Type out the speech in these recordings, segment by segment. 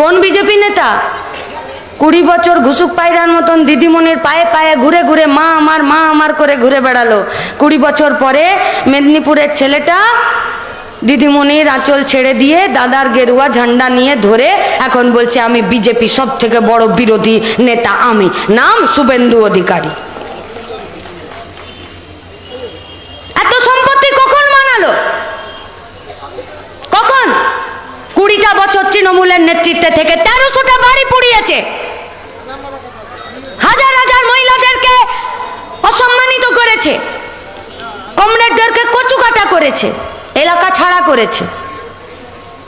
কোন বিজেপি নেতা কুড়ি বছর ঘুসুক পায়রার মতন দিদিমণির পায়ে পায়ে ঘুরে ঘুরে মা আমার মা আমার করে ঘুরে বেড়ালো। কুড়ি বছর পরে মেদিনীপুরের ছেলেটা দিদিমণির আঁচল ছেড়ে দিয়ে দাদার গেরুয়া ঝান্ডা নিয়ে ধরে এখন বলছে, আমি বিজেপি সব থেকে বড় বিরোধী নেতা আমি। নাম শুভেন্দু অধিকারী এত সম্পত্তি কখন মানালো কখন কুড়িটা বছর তৃণমূলের নেতৃত্বে থেকে তেরোশোটা বাড়ি পুড়িয়েছে। হাজার হাজার মহিলাদেরকে অসম্মানিত করেছে। কমরেডদেরকে কচুকাটা করেছে, এলাকা ছাড়া করেছে।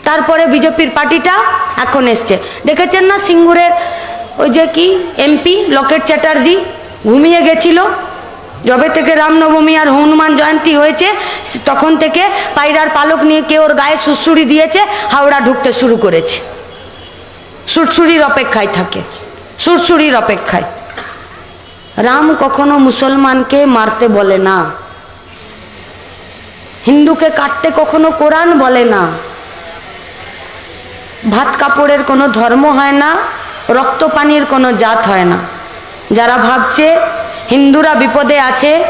তারপরে বিজেপির পার্টিটা এখন এসছে। দেখেছেন না সিঙ্গুরের ওই যে কি, এমপি লকেট চ্যাটার্জি, ঘুমিয়ে গেছিল। যবে থেকে রামনবমী আর হনুমান জয়ন্তী হয়েছে তখন থেকে পায়রার পালক নিয়ে কেউ ওর গায়ে সুড়সুড়ি দিয়েছে, হাওড়া ঢুকতে শুরু করেছে। সুরসুরির অপেক্ষায় থাকে সুরসুরির অপেক্ষায়। রাম কখনো মুসলমানকে মারতে বলে না। হিন্দুকে কাটতে কখনো কোরআন বলে না। ভাত কাপড়ের কোনো ধর্ম হয় না, রক্ত পানির কোনো জাত হয় না। যারা ভাবছে হিন্দুরা বিপদে আছে,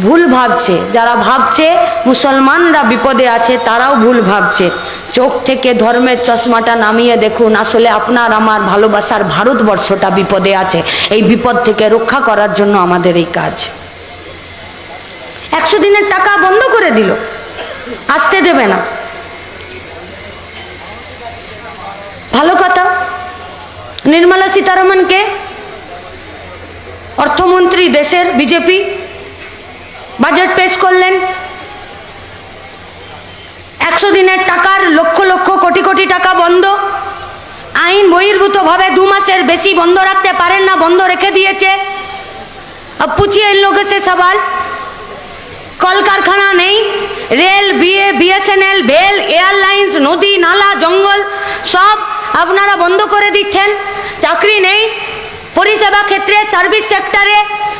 ভুল ভাবছে। যারা ভাবছে, মুসলমানরা বিপদে আছে, তারাও ভুল ভাবছে। চোখ থেকে ধর্মের চশমাটা নামিয়ে দেখুন, আসলে আপনার আমার ভালোবাসার ভারতবর্ষটা বিপদে আছে। এই বিপদ থেকে রক্ষা করার জন্য আমাদের এই কাজ। একশো দিনের টাকা বন্ধ করে দিল। আসতে দেবে না। ভালো কথা। নির্মলা সীতারামনকে অর্থমন্ত্রী দেশের বিজেপি বাজেট পেশ করলেন একশো দিনের টাকার লক্ষ লক্ষ কোটি কোটি টাকা বন্ধ আইন বহির্ভূতভাবে দু মাসের বেশি বন্ধ রাখতে পারেন না বন্ধ রেখে দিয়েছে अब पूछिए इन लोगों से सवाल কলকারখানা নেই rail BA BSNL BHEL airlines নদী নালা জঙ্গল সব আপনারা বন্ধ করে দিচ্ছেন চাকরি নেই পরিষেবা ক্ষেত্রে সার্ভিস সেক্টরে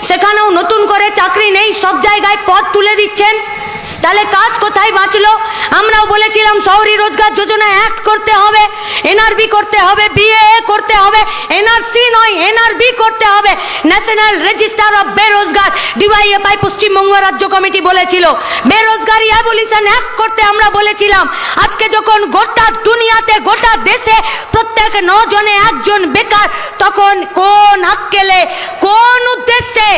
সেখানেও নতুন করে চাকরি নেই, সব জায়গায় পদ তুলে দিচ্ছেন। তাহলে কাজ কোথায় বাঁচলো? আমরাও বলেছিলাম শহরী রোজগার যোজনা অ্যাক্ট করতে হবে এনআরবি করতে হবে বিএ করতে হবে। এনআরসি নয় এনআরবি করতে হবে। ন্যাশনাল রেজিস্টার অফ বেরোজগার ডিওয়াইএফআই পশ্চিমবঙ্গ রাজ্য কমিটি বলেছিল। বেরোজগারি অ্যাবলিশন অ্যাক্ট করতে আমরা বলেছিলাম। আজকে যখন গোটা দুনিয়াতে, গোটা দেশে প্রত্যেক নজনে একজন বেকার, তখন কোন আক্কেলে, কোন উদ্দেশ্যে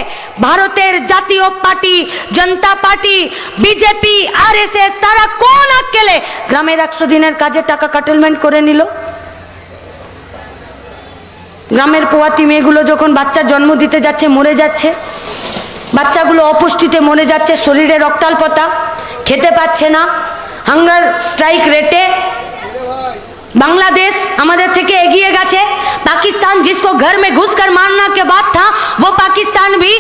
ভারতের জাতীয় party, Janata party, BJP RSS তারা কোন আক্কেলে গ্রামের একশো দিনের কাজে টাকা কাটেলমেন্ট করে নিল? গ্রামের পোয়াতি মেয়েগুলো যখন বাচ্চা জন্ম দিতে যাচ্ছে মরে যাচ্ছে বাচ্চাগুলো অপুষ্টিতে মরে যাচ্ছে শরীরে রক্তাল্পতা খেতে পাচ্ছে না হাঙ্গার স্ট্রাইক রেটে बांग्लादेश हमारे থেকে এগিয়ে গেছে পাকিস্তান जिसको घर में घुसकर मारना के बाद था वो पाकिस्तान भी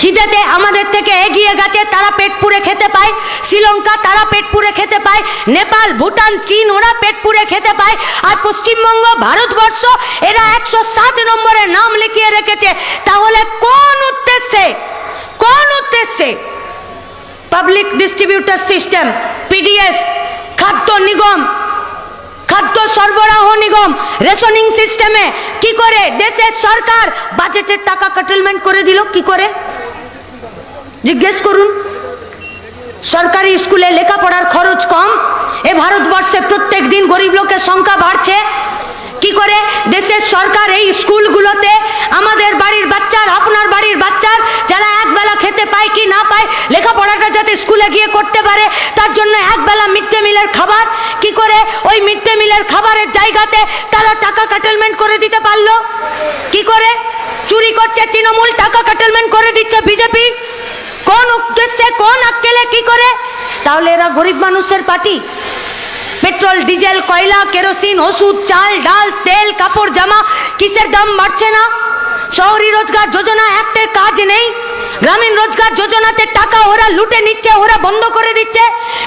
খিদেতে আমাদের থেকে এগিয়ে গেছে তারা পেট পুরে খেতে পায় শ্রীলঙ্কা তারা পেট পুরে খেতে পায় নেপাল ভুটান চীন ওরা পেট পুরে খেতে পায় আর পশ্চিমবঙ্গ ভারতবর্ষ এরা একশো সাত নম্বরের নাম লিখিয়ে রেখেছে তাহলে কোন উদ্দেশ্যে কোন উদ্দেশ্যে পাবলিক ডিস্ট্রিবিউটার সিস্টেম পিডিএস খাদ্য নিগম খাদ্য সরবরাহ নিগম রেশনিং সিস্টেমে কি করে দেশের সরকার বাজেটের টাকা কাটেলমেন্ট করে দিল? কি করে? জিজ্ঞেস করুন। সরকারি স্কুলে লেখাপড়ার খরচ কম, এ ভারতবর্ষে প্রত্যেক দিন গরিব লোকের সংখ্যা বাড়ছে। কি করে? দেশের সরকার এই স্কুলগুলোতে আমাদের বাড়ির বাচ্চার, আপনার বাড়ির বাচ্চার যারা একবেলা খেতে পায় কি না পায় লেখাপড়াটা যাতে স্কুলে গিয়ে করতে পারে তার জন্য একবেলা মিড ডে মিলের খাবার কি করে ওই মিড ডে মিলের খাবারের জায়গাতে তারা টাকা কাটেলমেন্ট করে দিতে পারল। কি করে? চুরি করছে তৃণমূল, টাকা কাটেলমেন্ট করে দিচ্ছে বিজেপি। কোন উদ্দেশ্যে, কোন আক্কেলে, কি করে? তাহলে এরা গরিব মানুষের পার্টি। পেট্রোল, ডিজেল, কয়লা, কেরোসিন, ওষুধ, চাল, ডাল, তেল, কাপড়, জামা, কিসের দাম বাড়ছে না? শহরি রোজগার যোজনা একটের কাজ নেই। গ্রামীণ রোজগার যোজনাতে টাকা ওরা লুটে নিচ্ছে, ওরা বন্ধ করে দিচ্ছে।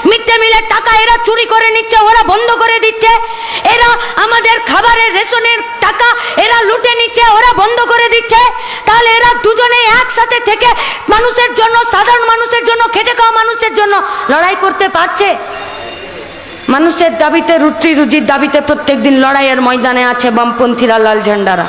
মিড ডে টাকা এরা চুরি করে নিচ্ছে, ওরা বন্ধ করে দিচ্ছে। এরা আমাদের খাবারের রেশনের টাকা এরা লুটে নিচ্ছে, ওরা বন্ধ করে দিচ্ছে। তাহলে এরা দুজনে একসাথে থেকে মানুষের জন্য, সাধারণ মানুষের জন্য, খেটে খাওয়া মানুষের জন্য লড়াই করতে পারছে। মানুষের দাবিতে রুটি রুজির দাবিতে প্রত্যেকদিন লড়াইয়ের ময়দানে আছে বামপন্থীরা লাল ঝান্ডারা।